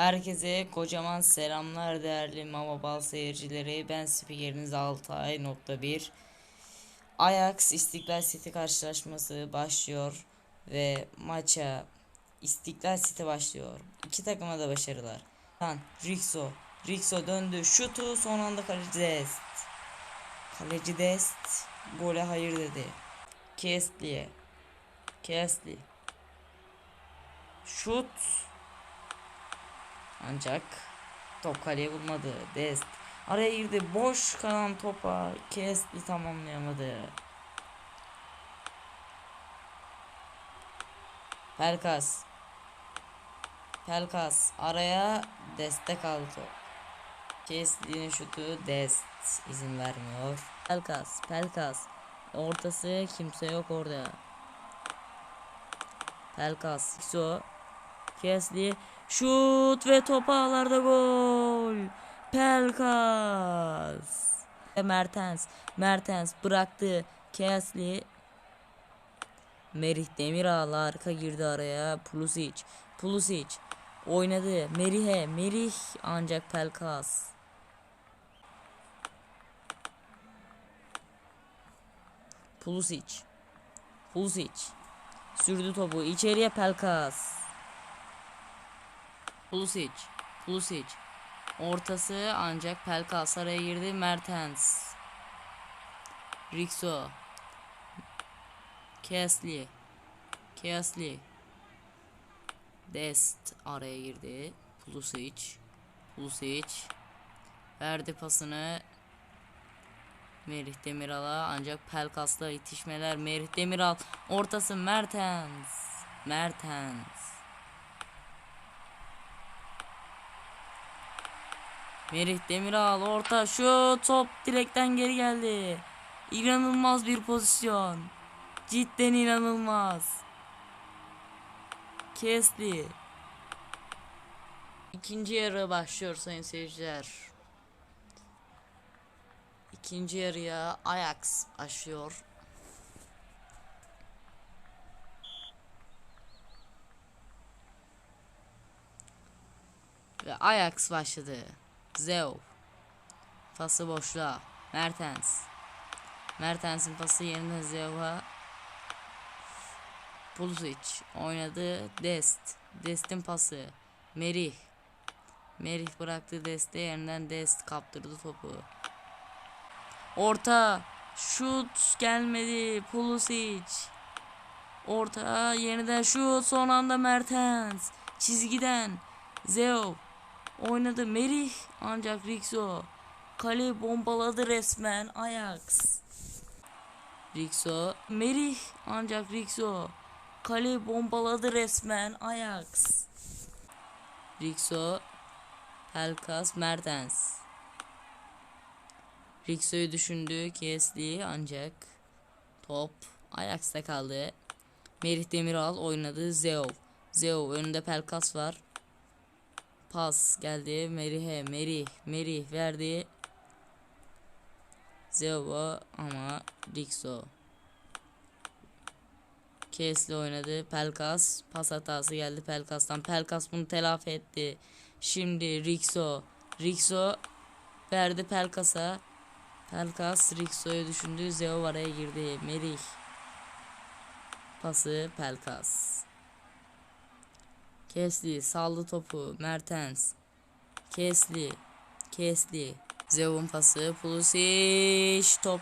Herkese kocaman selamlar değerli Mama Bal seyircileri. Ben spikeriniz Altay nokta bir. Ajax İstiklal City karşılaşması başlıyor ve maça İstiklal City başlıyor. İki takıma da başarılar. Lan Rixo. Rixo döndü. Şutu son anda kaleci Dest. Kaleci Dest gole hayır dedi. Kestli'ye. Kestli. Şut. Ancak top kaleye vurmadı. Dest. Araya girdi. Boş kalan topa Kestli tamamlayamadı. Pelkas. Pelkas araya destek aldı top. Kestli'nin şutu Dest izin vermiyor. Pelkas, Pelkas. Ortası kimse yok orada. Pelkas, Xo, Kesli, şut ve top ağlarda gol. Pelkas. Mertens, Mertens bıraktı. Kesli, Merih Demiral arka girdi araya. Pulisic, Pulisic oynadı. Merih'e, Merih ancak Pelkas. Pulisic. Pulisic. Sürdü topu. içeriye Pelkas. Pulisic. Pulisic. Ortası ancak Pelkas araya girdi. Mertens. Rixo. Kesli. Kesli. Dest araya girdi. Pulisic. Pulisic. Verdi pasını Merih Demiral'a ancak Pelkas'la itişmeler Merih Demiral ortası Mertens Mertens Merih Demiral orta şu top direkten geri geldi. İnanılmaz bir pozisyon. Cidden inanılmaz. Kesli İkinci yarı başlıyor sayın seyirciler. İkinci yarıya Ajax başlıyor. Ve Ajax başladı. Zeo. Pası boşluğa. Mertens. Mertens'in pası yerine Zeo'ya. Pulisic oynadı. Dest. Dest'in pası. Merih. Merih bıraktı Dest'e yerinden Dest kaptırdı topu. Orta. Şut gelmedi. Pulisic. Orta yeniden şut. Son anda Mertens. Çizgiden. Zeo. Oynadı Merih. Ancak Rixo. Kale bombaladı resmen. Ajax. Rixo. Merih. Ancak Rixo. Kale bombaladı resmen. Ajax. Rixo. Pelkas. Mertens. Rixo'yu düşündü Kesli ancak top Ajax'ta kaldı. Merih Demiral oynadı Zeo. Zeo önünde Pelkas var. Pas geldi Merih'e. Merih, Merih verdi. Zeo ama Rixo. Kesli oynadı. Pelkas pas hatası geldi Pelkas'tan. Pelkas bunu telafi etti. Şimdi Rixo. Rixo verdi Pelkas'a. Pelkas Rixo'ya düşündü. Zeo araya girdi. Merih. Pası Pelkas. Kesli saldı topu. Mertens. Kesli. Kesli. Zeo'nun pası. Pulisic. Top.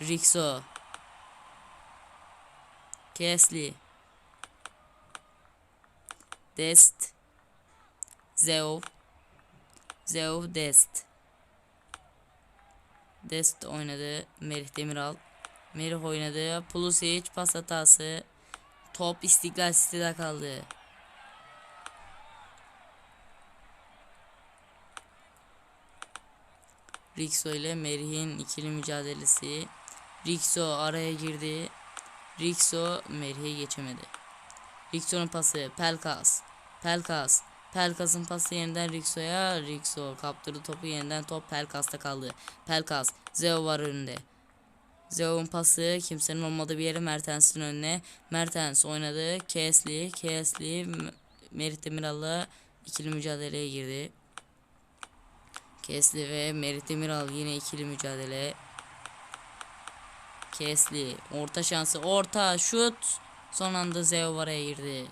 Rixo. Kesli. Dest. Zeo. Zeo Dest. Dest oynadı. Merih Demiral. Merih oynadı. Pulisic pas hatası. Top İstiklal City'de kaldı. Rixo ile Merih'in ikili mücadelesi. Rixo araya girdi. Rixo Merih'i geçemedi. Rixo'nun pası Pelkas. Pelkas. Pelkas'ın pası yeniden Rixo'ya. Rixo kaptırdı topu yeniden top Pelkas'ta kaldı. Pelkas. Zeo var önünde. Zeo'nun pası kimsenin olmadığı bir yere Mertens'in önüne. Mertens oynadı. Kesli, Kesli, Merit Demiral'la ikili mücadeleye girdi. Kesli ve Merit Demiral yine ikili mücadele. Kesli orta şansı orta şut son anda Zeo araya girdi.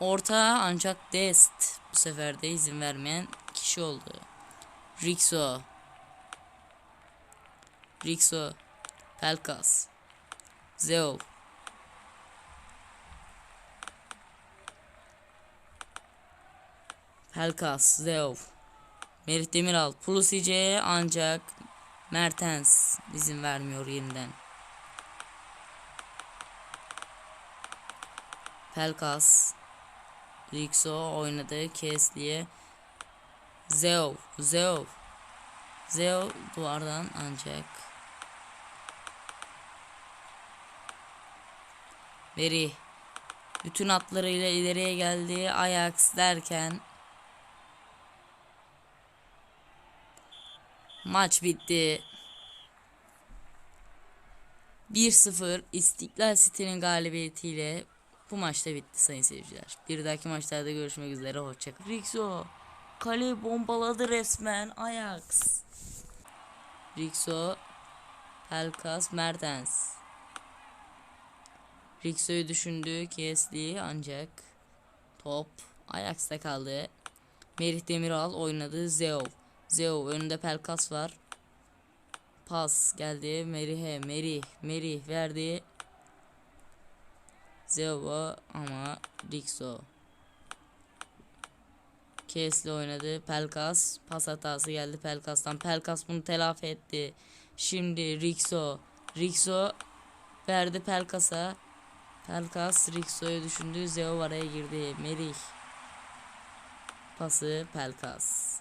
Orta ancak Dest bu sefer de izin vermeyen kişi oldu. Rixo Rixo Pelkas Zeo Pelkas Zeo Merit Demiral Pulisic ancak Mertens izin vermiyor yeniden. Pelkas Rixo oynadı Kesli'ye. Zeo Zeo Zeo duvardan ancak Veri bütün atlarıyla ileriye geldi Ajax derken Maç bitti. 1-0 İstiklal City'nin galibiyetiyle bu maçta bitti sayın seyirciler. Bir dahaki maçlarda görüşmek üzere. Hoşçakalın. Rixo kaleyi bombaladı resmen Ajax. Rixo Pelkas Mertens. Rixo'yu düşündü Kesli ancak top Ajax'ta kaldı. Merih Demiral oynadı Zeo. Zeo önünde Pelkas var. Pas geldi Merih'e. Merih, Merih verdi. Zeo ama Rixo. Kesli oynadı. Pelkas pas hatası geldi Pelkas'tan. Pelkas bunu telafi etti. Şimdi Rixo. Rixo verdi Pelkas'a. Pelkas Rixo'yu düşündü. Zeo araya girdi. Merih. Pası Pelkas.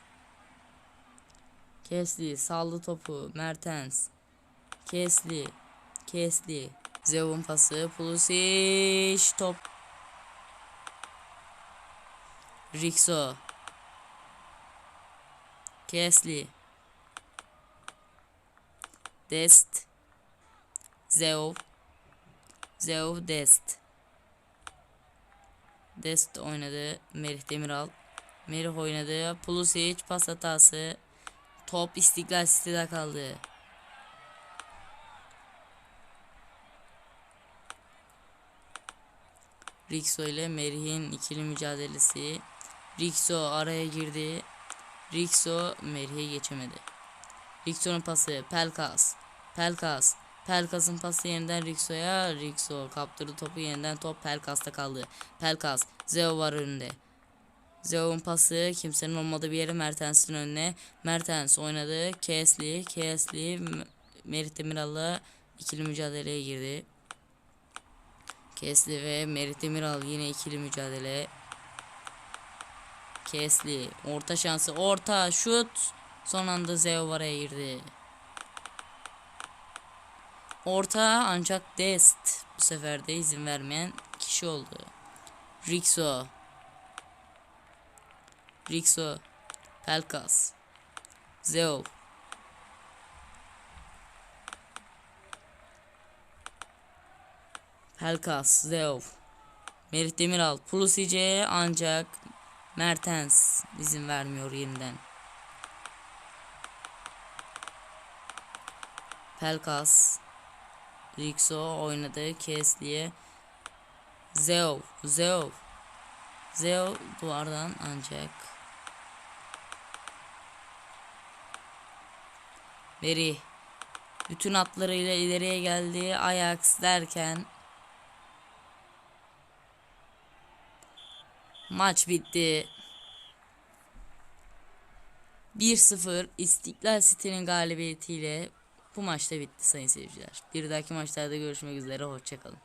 Kesli saldı topu Mertens. Kesli. Kesli. Zeon pası Pulisic top. Rixo. Kesli. Dest. Zeo. Zeo Dest. Dest oynadı. Merih Demiral. Merih oynadı. Pulisic pas hatası. Top İstiklal City'de kaldı. Rixo ile Merih'in ikili mücadelesi. Rixo araya girdi. Rixo Merih'e geçemedi. Rixo'nun pası Pelkas. Pelkas. Pelkas'ın pası yeniden Rixo'ya. Rixo kaptırdı topu yeniden top Pelkas'ta kaldı. Pelkas. Zeo var önünde. Zeo'nun pası kimsenin olmadığı bir yere Mertens'in önüne. Mertens oynadı. Kesli, Kesli, Merit Demiral'la ikili mücadeleye girdi. Kesli ve Merit Demiral yine ikili mücadele. Kesli, orta şansı, orta şut. Son anda Zeo araya girdi. Orta ancak Dest bu sefer de izin vermeyen kişi oldu. Rixo Rixo, Pelkas, Zeo. Pelkas, Zeo. Merit Demiral, Pulisic ancak Mertens izin vermiyor yeniden. Pelkas, Rixo oynadı Kesli'ye. Zeo, Zeo. Zeo duvardan ancak Veri bütün atlarıyla ileriye geldi Ajax derken maç bitti. 1-0 İstiklal City'nin galibiyetiyle bu maçta bitti sayın seyirciler. Bir dahaki maçlarda görüşmek üzere hoşçakalın.